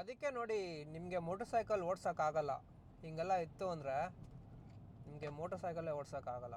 ಅದಕ್ಕೆ ನೋಡಿ, ನಿಮಗೆ ಮೋಟರ್ ಸೈಕಲ್ ಓಡ್ಸೋಕ್ಕಾಗಲ್ಲ. ಹಿಂಗೆಲ್ಲ ಇತ್ತು ಅಂದರೆ ನಿಮಗೆ ಮೋಟರ್ ಸೈಕಲ್ಲೇ ಓಡ್ಸೋಕ್ಕಾಗಲ್ಲ.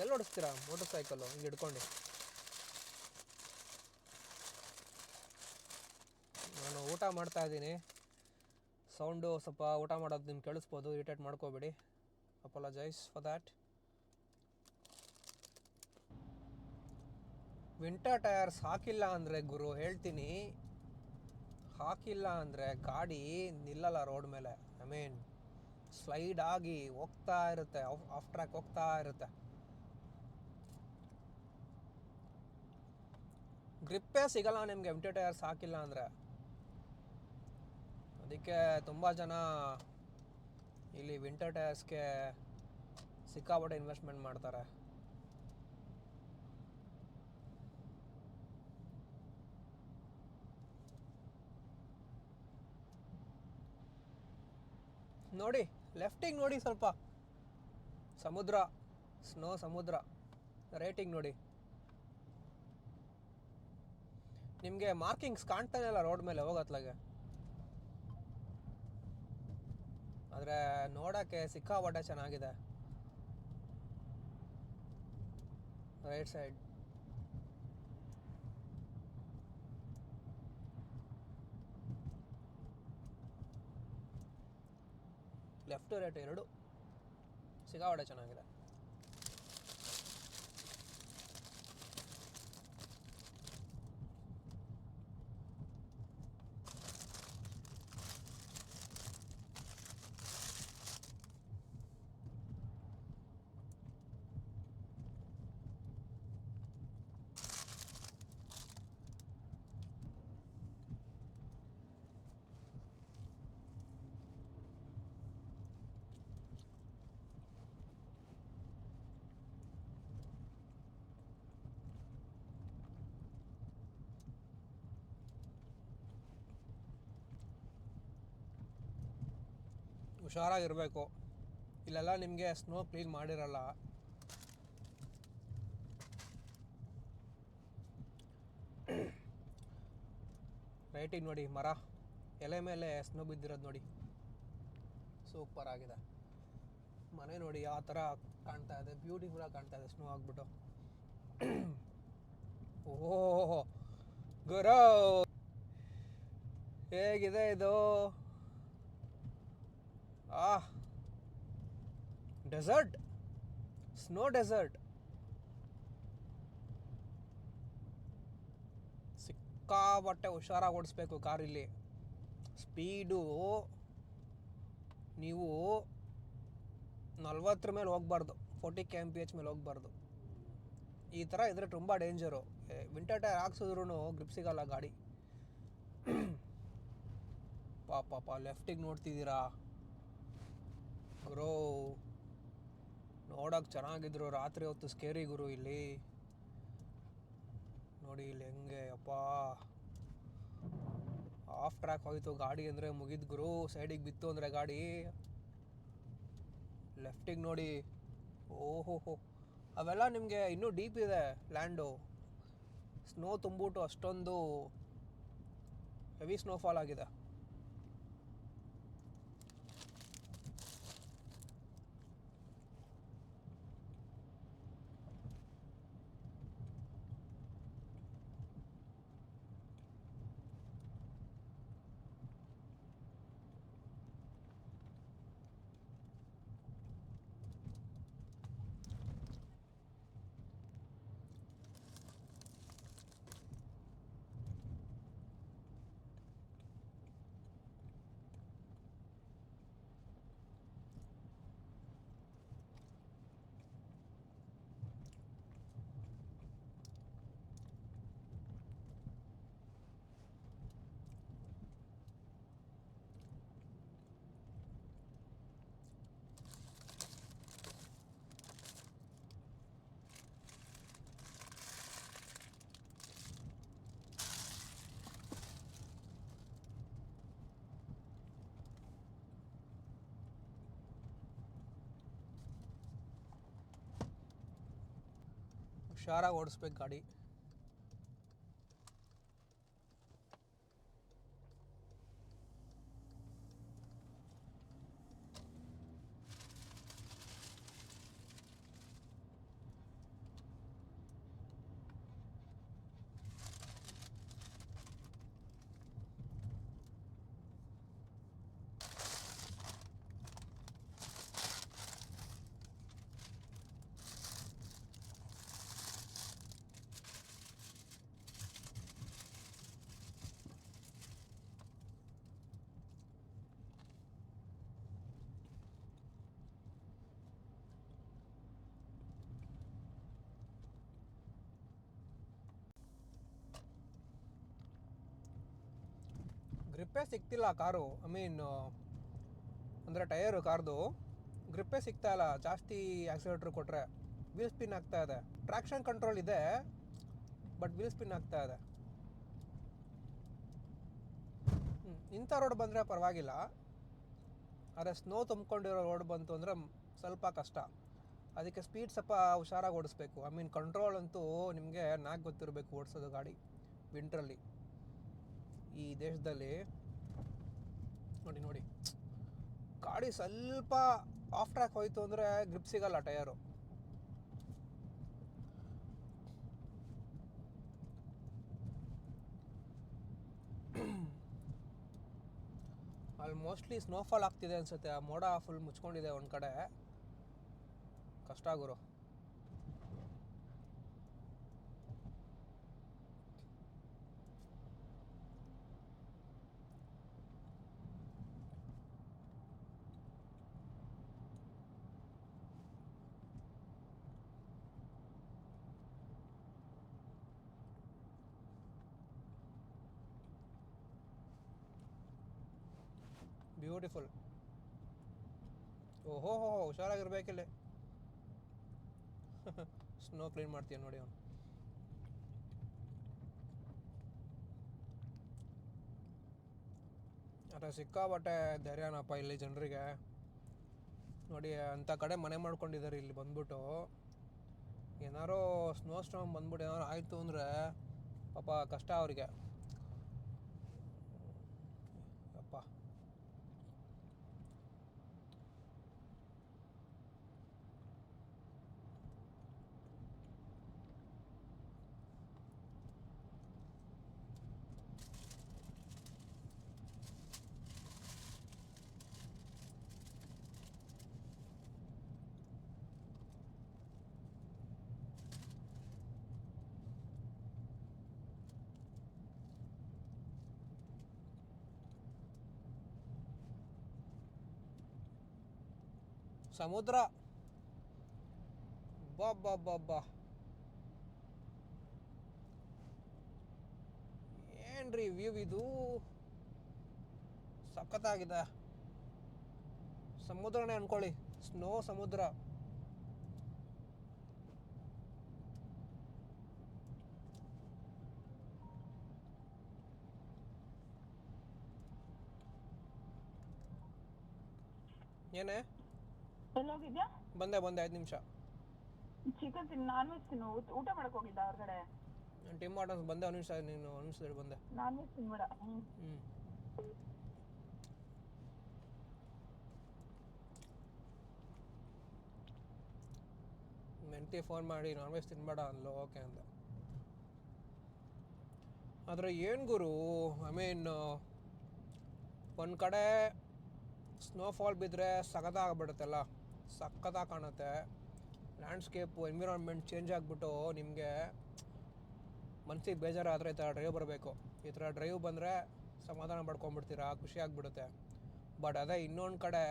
ಎಲ್ಲಿ ಓಡಿಸ್ತೀರಾ ಮೋಟರ್ ಸೈಕಲ್ಲು ಹಿಂಗೆ ಹಿಡ್ಕೊಂಡು. ನಾನು ಊಟ ಮಾಡ್ತಾ ಇದ್ದೀನಿ. ಸೌಂಡು ಸ್ವಲ್ಪ ಊಟ ಮಾಡೋದು ನಿಮ್ಗೆ ಕೇಳಿಸ್ಬೋದು, ಇರಿಟೇಟ್ ಮಾಡ್ಕೋಬೇಡಿ. Apologise for that winter tyres ಹಾಕಿಲ್ಲ ಅಂದರೆ ಗುರು, ಹೇಳ್ತೀನಿ. ಹಾಕಿಲ್ಲ ಅಂದರೆ ಗಾಡಿ ನಿಲ್ಲಲ್ಲ ರೋಡ್ ಮೇಲೆ. ಐ ಮೀನ್ ಸ್ಲೈಡ್ ಆಗಿ ಹೋಗ್ತಾ ಇರುತ್ತೆ ಆಫ್ ಟ್ರ್ಯಾಕ್ ಹೋಗ್ತಾ ಇರುತ್ತೆ. ಗ್ರಿಪ್ಪೇ ಸಿಗಲ್ಲ ನಿಮಗೆ ವಿಂಟರ್ ಟಯರ್ಸ್ ಹಾಕಿಲ್ಲ ಅಂದರೆ. ಅದಕ್ಕೆ ತುಂಬ ಜನ ಇಲ್ಲಿ ವಿಂಟರ್ ಟಯರ್ಸ್ಗೆ ಸಿಕ್ಕಾಪಟ್ಟೆ ಇನ್ವೆಸ್ಟ್ಮೆಂಟ್ ಮಾಡ್ತಾರೆ. ನೋಡಿ ಲೆಫ್ಟಿಗೆ ನೋಡಿ ಸ್ವಲ್ಪ. ಸಮುದ್ರ ಸ್ನೋ ಸಮುದ್ರ. ರೇಟಿಂಗ್ ನೋಡಿ. ನಿಮಗೆ ಮಾರ್ಕಿಂಗ್ಸ್ ಕಾಣ್ತಾನೆ ಇಲ್ಲ ರೋಡ್ ಮೇಲೆ ಹೋಗತ್ಲಾಗೆ. ಆದರೆ ನೋಡೋಕ್ಕೆ ಸಿಕ್ಕಾಪಟ್ಟೆ ಚೆನ್ನಾಗಿದೆ. ರೈಟ್ ಸೈಡ್ ಲೆಫ್ಟ್ ರೈಟ್ ಎರಡು. ಸಿಗಾವಡೆ ಚೆನ್ನಾಗಿದೆ. ಹುಷಾರಾಗಿರಬೇಕು. ಇಲ್ಲೆಲ್ಲ ನಿಮಗೆ ಸ್ನೋ ಕ್ಲೀನ್ ಮಾಡಿರಲ್ಲ. ರೈಟಿಗೆ ನೋಡಿ, ಮರ. ಎಲೆ ಮೇಲೆ ಸ್ನೋ ಬಿದ್ದಿರೋದು ನೋಡಿ. ಸೂಪರ್ ಆಗಿದೆ. ಮನೆ ನೋಡಿ ಯಾವ ಥರ ಕಾಣ್ತಾ ಇದೆ. ಬ್ಯೂಟಿಫುಲ್ಲಾಗಿ ಕಾಣ್ತಾ ಇದೆ ಸ್ನೋ ಆಗ್ಬಿಟ್ಟು. ಓಹೋ, ಗುರು! ಹೇಗಿದೆ ಇದು? ಆ ಡೆಸರ್ಟ್ ಸ್ನೋ ಡೆಸರ್ಟ್ ಸಿಕ್ಕಾಪಟ್ಟೆ ಹುಷಾರಾಗಿ ಓಡಿಸ್ಬೇಕು ಕಾರಲ್ಲಿ. ಸ್ಪೀಡು ನೀವು ನಲ್ವತ್ತರ ಮೇಲೆ ಹೋಗ್ಬಾರ್ದು. Forty K M P H ಮೇಲೆ ಹೋಗ್ಬಾರ್ದು. ಈ ಥರ ಇದ್ರೆ ತುಂಬ ಡೇಂಜರು ವಿಂಟರ್ ಟೈರ್ ಹಾಕ್ಸಿದ್ರು ಗ್ರಿಪ್ ಸಿಗಲ್ಲ ಗಾಡಿ. ಪಾಪ ಲೆಫ್ಟಿಗೆ ನೋಡ್ತಿದ್ದೀರಾ? ಗುರು ನೋಡೋಕೆ ಚೆನ್ನಾಗಿದ್ರು. ರಾತ್ರಿ ಹೊತ್ತು ಸ್ಕೇರಿ ಗುರು ಇಲ್ಲಿ. ನೋಡಿ ಇಲ್ಲಿ ಹೆಂಗೆ, ಅಪ್ಪ. ಆಫ್ ಟ್ರ್ಯಾಕ್ ಹೋಯಿತು, ಗಾಡಿ ಅಂದರೆ ಮುಗಿದ್ ಗುರು. ಸೈಡಿಗೆ ಬಿತ್ತು ಅಂದರೆ ಗಾಡಿ. ಲೆಫ್ಟಿಗೆ ನೋಡಿ. ಓಹೋ ಅವೆಲ್ಲ ನಿಮಗೆ ಇನ್ನೂ ಡೀಪ್ ಇದೆ ಲ್ಯಾಂಡು ಸ್ನೋ ತುಂಬಿಟ್ಟು ಅಷ್ಟೊಂದು ಹೆವಿ ಸ್ನೋಫಾಲ್ ಆಗಿದೆ. ಹುಷಾರಾಗಿ ಓಡಿಸ್ಬೇಕು ಗಾಡಿ. ಗ್ರಿಪ್ಪೇ ಸಿಗ್ತಿಲ್ಲ ಕಾರು. ಐ ಮೀನ್ ಅಂದರೆ ಟಯರು ಕಾರ್ದು. ಗ್ರಿಪ್ಪೇ ಸಿಗ್ತಾ ಇಲ್ಲ. ಜಾಸ್ತಿ ಆಕ್ಸಿಲೇಟ್ರ್ ಕೊಟ್ಟರೆ ವೀಲ್ ಸ್ಪಿನ್ ಆಗ್ತಾ ಇದೆ. ಟ್ರ್ಯಾಕ್ಷನ್ ಕಂಟ್ರೋಲ್ ಇದೆ ಬಟ್ ವೀಲ್ ಸ್ಪಿನ್ ಆಗ್ತಾ ಇದೆ. ಇಂಥ ರೋಡ್ ಬಂದರೆ ಪರವಾಗಿಲ್ಲ. ಆದರೆ ಸ್ನೋ ತುಂಬ್ಕೊಂಡಿರೋ ರೋಡ್ ಬಂತು ಅಂದರೆ ಸ್ವಲ್ಪ ಕಷ್ಟ. ಅದಕ್ಕೆ ಸ್ಪೀಡ್ ಸ್ವಲ್ಪ ಹುಷಾರಾಗಿ ಓಡಿಸ್ಬೇಕು. ಐ ಮೀನ್ ಕಂಟ್ರೋಲ್ ಅಂತೂ ನಿಮಗೆ ನಾಲ್ಕು ಗೊತ್ತಿರಬೇಕು ಓಡಿಸೋದು ಗಾಡಿ. ವಿಂಟ್ರಲ್ಲಿ ಈ ದೇಶದಲ್ಲಿ ನೋಡಿ ನೋಡಿ. ಗಾಡಿ ಸ್ವಲ್ಪ ಆಫ್ ಟ್ರ್ಯಾಕ್ ಹೋಯಿತು ಅಂದರೆ ಗ್ರಿಪ್ ಸಿಗಲ್ಲ ಟಯರು ಅಲ್ಲಿ ಮೋಸ್ಟ್ಲಿ ಸ್ನೋಫಾಲ್ ಆಗ್ತಿದೆ ಅನ್ಸುತ್ತೆ. ಆ ಮೋಡ ಫುಲ್ ಮುಚ್ಕೊಂಡಿದೆ ಒಂದು ಕಡೆ. ಕಷ್ಟ ಗುರು. ಬ್ಯೂಟಿಫುಲ್ ಓಹೋ, ಹೋ ಹುಷಾರಾಗಿರ್ಬೇಕಿಲ್ಲ. ಸ್ನೋ ಕ್ಲೀನ್ ಮಾಡ್ತೀಯ ನೋಡಿ ಅವನು. ಅದೇ ಸಿಕ್ಕಾಬಟ್ಟೆ ಧೈರ್ಯನಪ್ಪ ಇಲ್ಲಿ ಜನರಿಗೆ. ನೋಡಿ, ಅಂಥ ಕಡೆ ಮನೆ ಮಾಡ್ಕೊಂಡಿದ್ದಾರೆ ಇಲ್ಲಿ ಬಂದ್ಬಿಟ್ಟು. ಏನಾರೋ ಸ್ನೋ ಸ್ಟಾಮ್ ಬಂದ್ಬಿಟ್ಟು ಏನಾರು ಆಯಿತು ಅಂದರೆ ಪಾಪ ಕಷ್ಟ ಅವರಿಗೆ ಅಪ್ಪ ಸಮುದ್ರ. ಬಾ ಏನ್ರಿ ವ್ಯೂ ಇದು? ಸಖತ್ತಾಗಿದೆ. ಸಮುದ್ರನೇ ಅನ್ಕೊಳ್ಳಿ. ಸ್ನೋ ಸಮುದ್ರ. ಏನೇ? ಎಲ್ಲೋಗಿದ್ಯಾ ಬಂದೆ ಬಂದೆ ಐದು ನಿಮಿಷ. ಚಿಕನ್ ತಿನ್ ನಾನ್ ವೆಜ್ ತಿನ್ನು. ಊಟ- ಊಟ ಮಾಡಕ್ ಹೋಗಿದ್ದ ಹೊರಗಡೆ? ಟಿಮ್ ಆಟೋಸ್ ಬಂದೆ ಒಂದು ನಿಮಿಷ ನೀನು ಒಂದು ನಿಮಿಷದಲ್ಲಿ ಬಂದೆ. ನಾನ್ ವೆಜ್ ತಿನ್ಬೇಡ ಹ್ಮ್. ಹ್ಞೂ ಮೆಂಟಿ ಫೋನ್ ಮಾಡಿ ನಾನ್ ವೆಜ್ ತಿನ್ಬೇಡ ಅನ್ಲು ಓಕೆ ಅಂದೆ. ಆದರೆ ಏನು ಗುರು ಐ ಮೀನ್ ಒಂದು ಕಡೆ ಸ್ನೋಫಾಲ್ ಬಿದ್ದರೆ ಸಖತ್ತಾಗ್ಬಿಡುತ್ತಲ್ಲ ಸಖತ್ತಾಗಿ ಕಾಣುತ್ತೆ. ಲ್ಯಾಂಡ್ಸ್ಕೇಪು ಎನ್ವಿರಾನ್ಮೆಂಟ್ ಚೇಂಜ್ ಆಗಿಬಿಟ್ಟು ನಿಮಗೆ ಮನ್ಸಿಗೆ ಬೇಜಾರಾದರೆ ಈ ಥರ ಡ್ರೈವ್ ಬರಬೇಕು. ಈ ಥರ ಡ್ರೈವ್ ಬಂದರೆ ಸಮಾಧಾನ ಪಡ್ಕೊಂಬಿಡ್ತೀರಾ ಖುಷಿ ಆಗಿಬಿಡುತ್ತೆ. ಬಟ್ ಅದೇ ಇನ್ನೊಂದು ಕಡೆ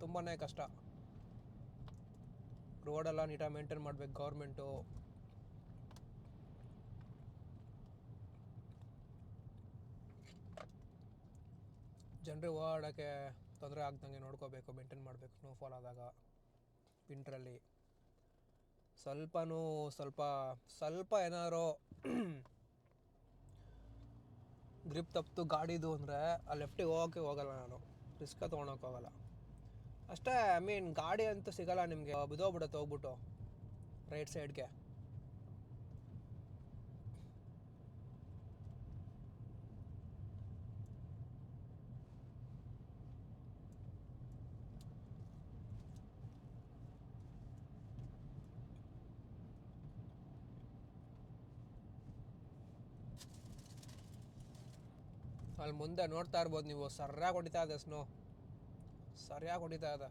ತುಂಬಾ ಕಷ್ಟ. ರೋಡೆಲ್ಲ ನೀಟಾಗಿ ಮೇಂಟೈನ್ ಮಾಡಬೇಕು ಗೌರ್ಮೆಂಟು ಜನರಿಗೆ ಓಡಾಡೋಕ್ಕೆ ತೊಂದರೆ ಆಗ್ದಂಗೆ ನೋಡ್ಕೋಬೇಕು ಮೇಂಟೈನ್ ಮಾಡಬೇಕು ಸ್ನೋಫಾಲ್ ಆದಾಗ ವಿಂಟ್ರಲ್ಲಿ ಸ್ವಲ್ಪನೂ ಸ್ವಲ್ಪ ಸ್ವಲ್ಪ ಏನಾದ್ರು ಗ್ರಿಪ್ ತಪ್ಪಿತು, ಗಾಡಿದು ಅಂದರೆ ಆ ಲೆಫ್ಟಿಗೆ ಹೋಗೋಕ್ಕೆ ಹೋಗಲ್ಲ ನಾನು. ರಿಸ್ಕ ತೊಗೊಳಕ್ಕೆ ಹೋಗಲ್ಲ. ಅಷ್ಟೇ ಐ ಮೀನ್ ಗಾಡಿ ಅಂತೂ ಸಿಗಲ್ಲ ನಿಮಗೆ, ಬಿದೋಗ್ಬಿಡುತ್ತೆ ಹೋಗ್ಬಿಟ್ಟು ರೈಟ್ ಸೈಡ್ಗೆ ಮುಂದೆ ನೋಡ್ತಾ ಇರ್ಬೋದು ನೀವು. ಸರ್ಯಾಗಿ ಹೊಡಿತಾ ಇದೆ ಸ್ನೋ ಸರಿಯಾಗಿ ಹೊಡಿತಾ ಇದೆ.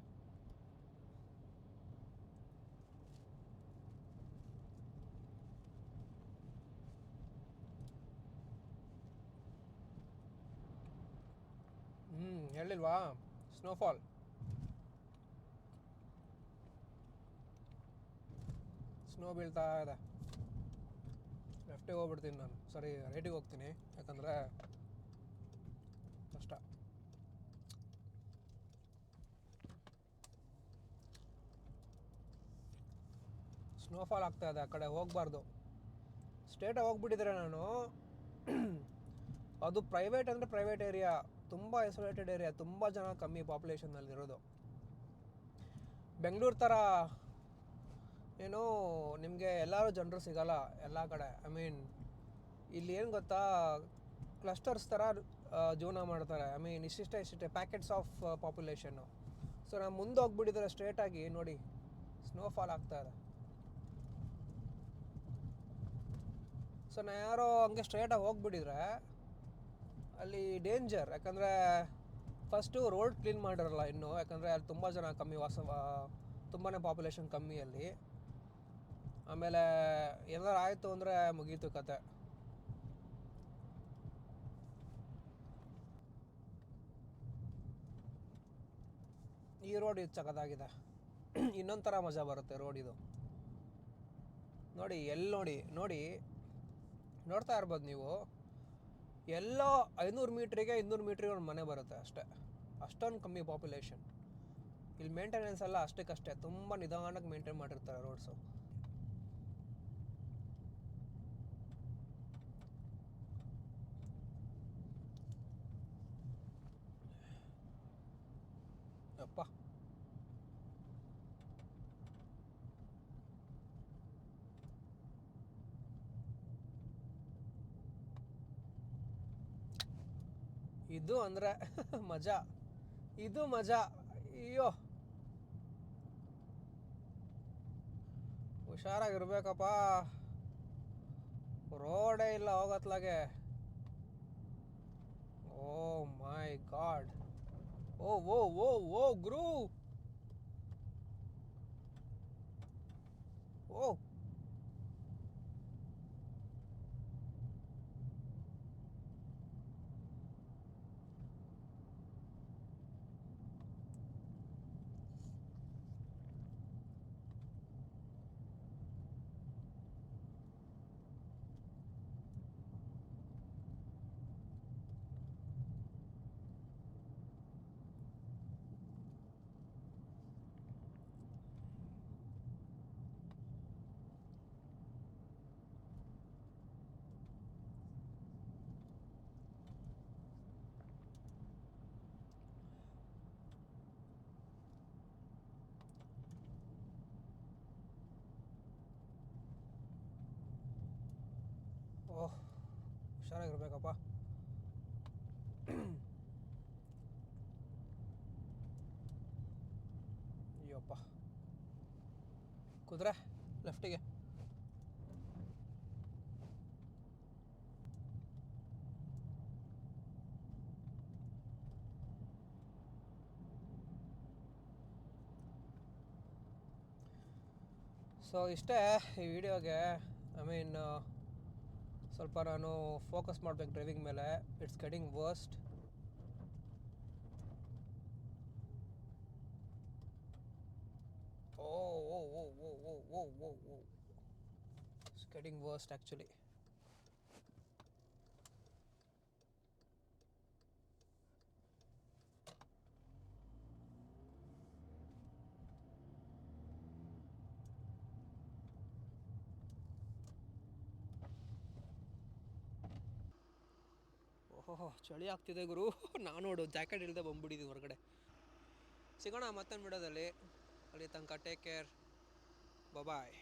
ಹ್ಞೂ ಹೇಳಿಲ್ವಾ? ಸ್ನೋಫಾಲ್ ಸ್ನೋ ಬೀಳ್ತಾ ಇದೆ. ಲೆಫ್ಟಿಗೆ ಹೋಗ್ಬಿಡ್ತೀನಿ ನಾನು. ಸರಿ ರೈಟಿಗೆ ಹೋಗ್ತೀನಿ. ಯಾಕಂದರೆ ಕಷ್ಟ ಸ್ನೋಫಾಲ್ ಆಗ್ತಾ ಇದೆ ಆ ಕಡೆ ಹೋಗಬಾರ್ದು. ಸ್ಟೇಟಾಗಿ ಹೋಗ್ಬಿಟ್ಟಿದ್ರೆ ನಾನು, ಅದು ಪ್ರೈವೇಟ್ ಅಂದರೆ ಪ್ರೈವೇಟ್ ಏರಿಯಾ ತುಂಬ ಐಸೋಲೇಟೆಡ್ ಏರಿಯಾ ತುಂಬ ಜನ ಕಮ್ಮಿ ಪಾಪ್ಯುಲೇಷನ್ನಲ್ಲಿರೋದು ಬೆಂಗಳೂರು ಥರ ಏನು ನಿಮಗೆ ಎಲ್ಲರೂ ಜನರು ಸಿಗಲ್ಲ ಎಲ್ಲ ಕಡೆ. ಐ ಮೀನ್ ಇಲ್ಲಿ ಏನು ಗೊತ್ತಾ ಕ್ಲಸ್ಟರ್ಸ್ ಥರ ಜೀವನ ಮಾಡ್ತಾರೆ. ಐ ಮೀನ್ ಇಷ್ಟಿಷ್ಟೇ ಇಷ್ಟಿಷ್ಟೇ ಪ್ಯಾಕೆಟ್ಸ್ ಆಫ್ ಪಾಪ್ಯುಲೇಷನ್ನು ಸೊ ನಾನು ಮುಂದೆ ಹೋಗ್ಬಿಟ್ಟಿದ್ರೆ ಸ್ಟ್ರೇಟಾಗಿ ನೋಡಿ ಸ್ನೋಫಾಲ್ ಆಗ್ತಾ ಸೊ ನಾ ಯಾರೋ ಹಂಗೆ ಸ್ಟ್ರೇಟಾಗಿ ಹೋಗಿಬಿಟ್ಟಿದ್ರೆ ಅಲ್ಲಿ ಡೇಂಜರ್ ಯಾಕಂದರೆ ಫಸ್ಟು ರೋಡ್ ಕ್ಲೀನ್ ಮಾಡಿರಲ್ಲ ಇನ್ನು. ಯಾಕಂದರೆ ಅಲ್ಲಿ ತುಂಬ ಜನ ಕಮ್ಮಿ ವಾಸ ತುಂಬಾ ಪಾಪ್ಯುಲೇಷನ್ ಕಮ್ಮಿ ಅಲ್ಲಿ. ಆಮೇಲೆ ಏನಾರು ಆಯಿತು ಅಂದರೆ ಮುಗೀತು ಕತೆ. ಈ ರೋಡ್ ಇದು ಚಕದಾಗಿದೆ ಇನ್ನೊಂಥರ ಥರ ಮಜಾ ಬರುತ್ತೆ ರೋಡ್ ಇದು. ನೋಡಿ ಎಲ್ಲಿ ನೋಡಿ ನೋಡಿ. ನೋಡ್ತಾ ಇರ್ಬೋದು ನೀವು. ಎಲ್ಲೋ ಐನೂರು ಮೀಟ್ರಿಗೆ ಇನ್ನೂರು ಮೀಟ್ರಿಗೆ ಒಂದು ಮನೆ ಬರುತ್ತೆ ಅಷ್ಟೇ. ಅಷ್ಟೊಂದು ಕಮ್ಮಿ ಪಾಪ್ಯುಲೇಷನ್ ಇಲ್ಲಿ ಮೇಂಟೆನೆನ್ಸ್ ಎಲ್ಲ ಅಷ್ಟಕ್ಕಷ್ಟೇ. ತುಂಬ ನಿಧಾನಕ್ಕೆ ಮೇಂಟೈನ್ ಮಾಡಿರ್ತಾರೆ ರೋಡ್ಸು ಅಪ್ಪ ಇದು ಅಂದರೆ ಮಜಾ. ಇದು ಮಜಾ. ಅಯ್ಯೋ. ಹುಷಾರಾಗಿರ್ಬೇಕಪ್ಪ. ರೋಡೇ ಇಲ್ಲ ಹೋಗತ್ಲಾಗೆ. ಓ ಮೈ ಗಾಡ್. ಓ ಓ ಓ ಓ ಗುರು. ಓ ಓಹ್ ಹುಷಾರಾಗಿರ್ಬೇಕಪ್ಪ. ಅಯ್ಯಪ್ಪ. ಕುದುರೆ ಲೆಫ್ಟಿಗೆ. ಸೊ ಇಷ್ಟೇ ಈ ವಿಡಿಯೋಗೆ. ಐ ಮೀನ್ ಸ್ವಲ್ಪ ನಾನು ಫೋಕಸ್ ಮಾಡಬೇಕು ಡ್ರೈವಿಂಗ್ ಮೇಲೆ. It's getting worst O O O O O O O it's getting worst actually ಓಹೋ, ಚಳಿ ಆಗ್ತಿದೆ ಗುರು. ನಾನು ನೋಡು ಜಾಕೆಟ್ ಇಲ್ಲದೆ ಬಂದ್ಬಿಟ್ಟಿದ್ದೀನಿ ಹೊರಗಡೆ. ಸಿಗೋಣ ಮತ್ತೊಂದು ಬಿಡೋದಲ್ಲಿ ಅಲ್ಲಿ ತನಕ ಟೇಕ್ ಕೇರ್ ಬಾಯ್